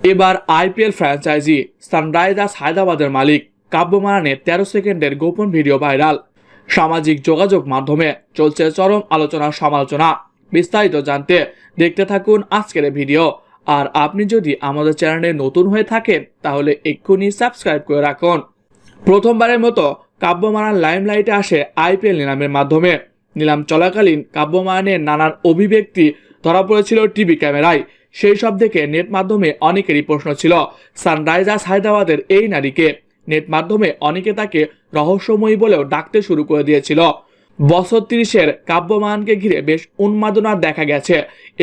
এবার IPL franchise, Sunrisers হায়দ্রাবাদের মালিক। কাব্য মারানে তেরো সেকেন্ডের গোপন ভিডিও ভাইরাল। সামাজিক যোগাযোগ মাধ্যমে চলছে চরম আলোচনা সমালোচনা। বিস্তারিত জানতে দেখতে থাকুন আজকের ভিডিও। আর আপনি যদি আমাদের চ্যানেলে নতুন হয়ে থাকেন, তাহলে এক্ষুনি সাবস্ক্রাইব করে রাখুন। প্রথমবারের মতো কাব্যমারান লাইমলাইটে আসে আইপিএল নিলামের মাধ্যমে। নিলাম চলাকালীন কাব্যমারানের নানান অভিব্যক্তি ধরা পড়েছিল টিভি ক্যামেরায়। সেই সব দেখে নেট মাধ্যমে অনেকেরই প্রশ্ন ছিল, সানরাইজার্স হায়দ্রাবাদের এই নারীকে? নেট মাধ্যমে অনেকে তাকে রহস্যময়ী বলেও ডাকতে শুরু করে দিয়েছিল। বছর তিরিশের কাব্যমানকে ঘিরে বেশ উন্মাদনা দেখা গেছে।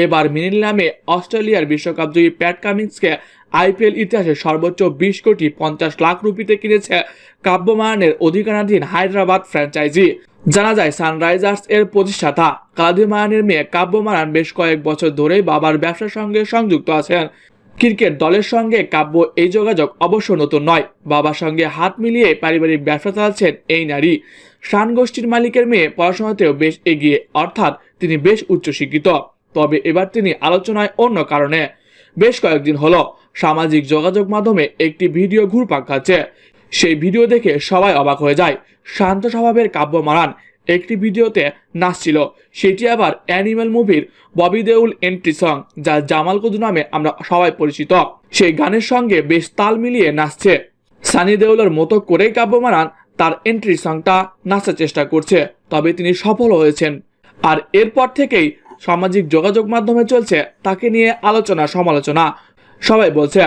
এবার মিনি নিলামে অস্ট্রেলিয়ার বিশ্বকাপ জয়ী প্যাট কামিন্সকে আইপিএল ইতিহাসে সর্বোচ্চ বিশ কোটি পঞ্চাশ লাখ রুপিতে কিনেছে কাব্যমানের অধিকারাধীন হায়দ্রাবাদ ফ্র্যাঞ্চাইজি। জানা যায়, সানরাইজার্স এর প্রতিষ্ঠাতা কাদিমায়ানের মেয়ে কাব্যমারান বেশ কয়েক বছর ধরেই বাবার ব্যবসার সঙ্গে সংযুক্ত আছেন। ক্রিকেট দলের সঙ্গে কাব্য এই যোগাযোগ অবশ্য নতুন নয়। বাবার সঙ্গে হাত মিলিয়ে পারিবারিক ব্যবসা চালাচ্ছেন এই নারী। শান গোষ্ঠীর মালিকের মেয়ে পড়াশোনাতেও বেশ এগিয়ে, অর্থাৎ তিনি বেশ উচ্চশিক্ষিত। তবে এবার তিনি আলোচনায় অন্য কারণে। বেশ কয়েকদিন হলো সামাজিক যোগাযোগ মাধ্যমে একটি ভিডিও ঘুরপাক খাচ্ছে। সেই ভিডিও দেখে সবাই অবাক হয়ে যায়। শান্ত স্বভাবের কাব্য মারান একটি ভিডিওতে নাচছিল সেটি আবার অ্যানিমেল মুভির ববি দেউল এন্ট্রি সং, যা জামাল কুদু নামে আমরা সবাই পরিচিত। সেই গানের সঙ্গে বেশ তাল মিলিয়ে নাচছে। সানি দেউলের মতো করেই কাব্য মারান তার এন্ট্রি সংটা নাচার চেষ্টা করছে, তবে তিনি সফল হয়েছেন। আর এরপর থেকেই সামাজিক যোগাযোগ মাধ্যমে চলছে তাকে নিয়ে আলোচনা সমালোচনা সবাই বলছে,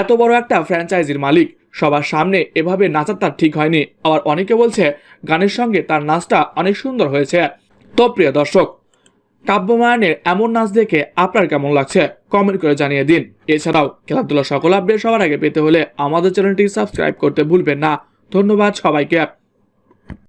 এত বড় একটা ফ্র্যাঞ্চাইজির মালিক সবার সামনে এভাবে নাচা তার ঠিক হয়নি। আবার অনেকে বলছে, গানের সঙ্গে তার নাচটা অনেক সুন্দর হয়েছে। তো প্রিয় দর্শক, কাব্যমায়নের এমন নাচ দেখে আপনার কেমন লাগছে? কমেন্ট করে জানিয়ে দিন। এছাড়াও খেলাধুলা সকল আপডেট সবার আগে পেতে হলে আমাদের চ্যানেলটি সাবস্ক্রাইব করতে ভুলবেন না। ধন্যবাদ সবাইকে।